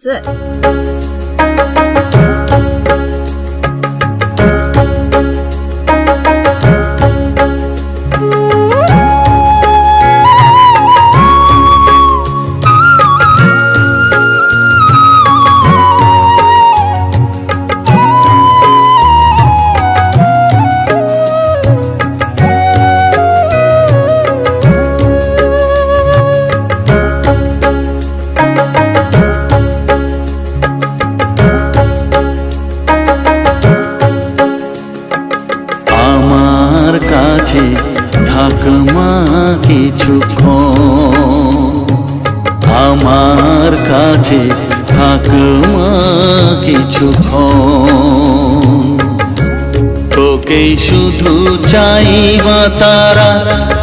What's this? থাক কিছুক্ষণ আমার কাছে থাক মা কিছুক্ষণ তোকেই শুধু চাই মা তারা,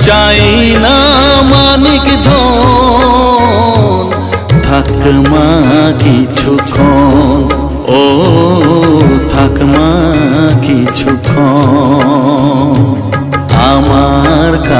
চাই না মানিক ধন। থাক মা ও থাক মা কিছুক্ষণ আমার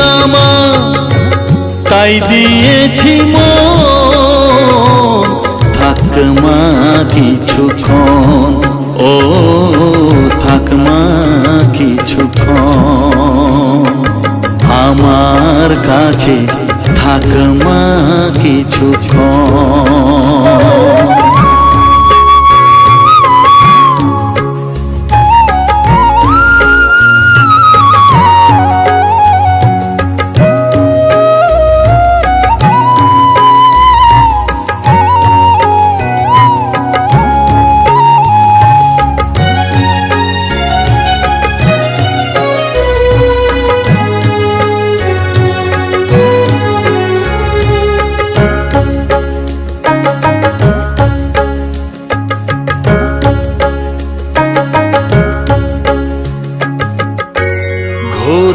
না মা তাই দিয়েছি মন। থাক মা কিছুক্ষণ